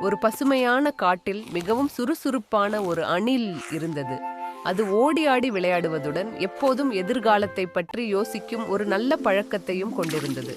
ஒரு பசுமையான காட்டில் மிகவும் சுறுசுறுப்பான ஒரு அணில் இருந்தது. அது ஓடி ஆடி விளையாடுவதுடன் எப்போதும் எதிர்காலத்தை பற்றி யோசிக்கும் ஒரு நல்ல பழக்கத்தையும் கொண்டிருந்தது.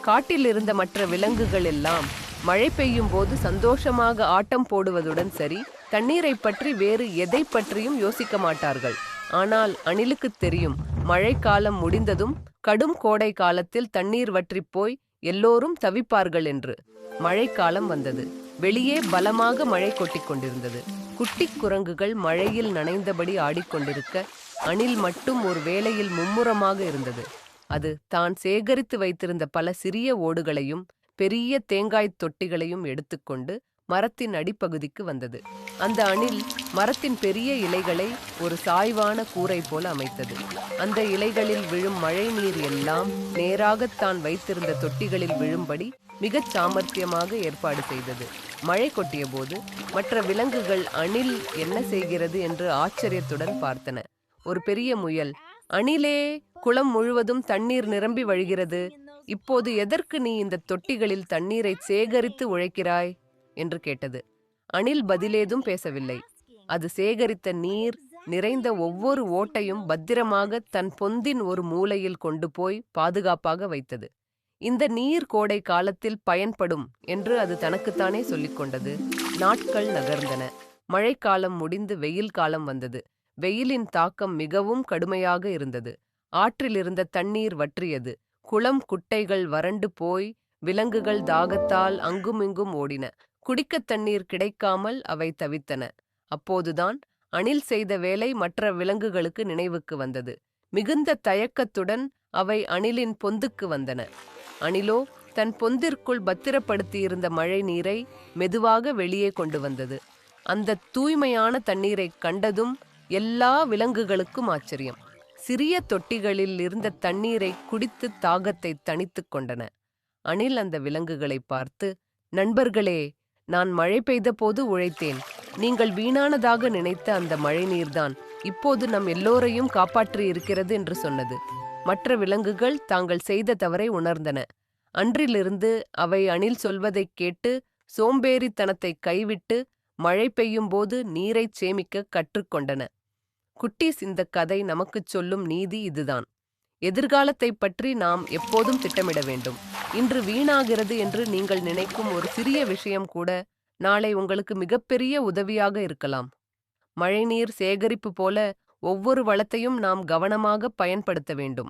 காட்டில் இருந்த மற்ற விலங்குகள் எல்லாம் மழை பெய்யும் போது சந்தோஷமாக ஆட்டம் போடுவதுடன் சரி தண்ணீரை பற்றி வேறு எதை பற்றியும் யோசிக்க மாட்டார்கள். ஆனால் அணிலுக்கு தெரியும் மழைக்காலம் முடிந்ததும் கடும் கோடை காலத்தில் தண்ணீர் வற்றிப் போய் எல்லோரும் தவிப்பார்கள் என்று. மழைக்காலம் வந்தது. வெளியே பலமாக மழை கொட்டிக் கொண்டிருந்தது. குட்டி குரங்குகள் மழையில் நனைந்தபடி ஆடிக்கொண்டிருக்க அணில் மட்டும் ஒரு வேளையில் மும்முரமாக இருந்தது. அது தான் சேகரித்து வைத்திருந்த பல சிறிய ஓடுகளையும் பெரிய தேங்காய் தொட்டிகளையும் எடுத்துக்கொண்டு மரத்தின் அடிப்பகுதிக்கு வந்தது. அந்த அணில் மரத்தின் பெரிய இலைகளை ஒரு சாய்வான கூரை போல அமைத்தது. அந்த இலைகளில் விழும் மழை நீர் எல்லாம் நேராக தான் வைத்திருந்த தொட்டிகளில் விழும்படி மிகச் சாமர்த்தியமாக ஏற்பாடு செய்தது. மழை கொட்டிய போது மற்ற விலங்குகள் அணில் என்ன செய்கிறது என்று ஆச்சரியத்துடன் பார்த்தன. ஒரு பெரிய முயல் அணிலே குளம் முழுவதும் தண்ணீர் நிரம்பி வழிகிறது. இப்போது எதற்கு நீ இந்த தொட்டிகளில் தண்ணீரை சேகரித்து உழைக்கிறாய்? என்று கேட்டது. அணில் பதிலேதும் பேசவில்லை. அது சேகரித்த நீர் நிறைந்த ஒவ்வொரு ஓட்டையும் பத்திரமாக தன் பொந்தின் ஒரு மூலையில் கொண்டு போய் பாதுகாப்பாக வைத்தது. இந்த நீர் கோடை காலத்தில் பயன்படும் என்று அது தனக்குத்தானே சொல்லிக் கொண்டது. நாட்கள் நகர்ந்தன. மழைக்காலம் முடிந்து வெயில் காலம் வந்தது. வெயிலின் தாக்கம் மிகவும் கடுமையாக இருந்தது. ஆற்றிலிருந்த தண்ணீர் வற்றியது. குளம் குட்டைகள் வறண்டு போய் விலங்குகள் தாகத்தால் அங்குமிங்கும் ஓடின. குடிக்கத் தண்ணீர் கிடைக்காமல் அவை தவித்தன. அப்போதுதான் அணில் செய்த வேலை மற்ற விலங்குகளுக்கு நினைவுக்கு வந்தது. மிகுந்த தயக்கத்துடன் அவை அணிலின் பொந்துக்கு வந்தன. அணிலோ தன் பொந்திற்குள் பத்திரப்படுத்தியிருந்த மழை நீரை மெதுவாக வெளியே கொண்டு வந்தது. அந்த தூய்மையான தண்ணீரை கண்டதும் எல்லா விலங்குகளுக்கும் ஆச்சரியம். சிறிய தொட்டிகளில் இருந்த தண்ணீரை குடித்து தாகத்தை தணித்து கொண்டன. அணில் அந்த விலங்குகளை பார்த்து நண்பர்களே நான் மழை பெய்த போது உழைத்தேன். நீங்கள் வீணானதாக நினைத்த அந்த மழை நீர்தான் இப்போது நம் எல்லோரையும் காப்பாற்றி இருக்கிறது என்று சொன்னது. மற்ற விலங்குகள் தாங்கள் செய்த தவறை உணர்ந்தன. அன்றிலிருந்து அவை அணில் சொல்வதைக் கேட்டு சோம்பேறித்தனத்தை கைவிட்டு மழை பெய்யும் போது நீரைச் சேமிக்க கற்றுக்கொண்டன. குட்டீஸ் இந்த கதை நமக்குச் சொல்லும் நீதி இதுதான். எதிர்காலத்தைப் பற்றி நாம் எப்போதும் திட்டமிட வேண்டும். இன்று வீணாகிறது என்று நீங்கள் நினைக்கும் ஒரு சிறிய விஷயம் கூட நாளை உங்களுக்கு மிகப்பெரிய உதவியாக இருக்கலாம். மழைநீர் சேகரிப்பு போல ஒவ்வொரு வளத்தையும் நாம் கவனமாக பயன்படுத்த வேண்டும்.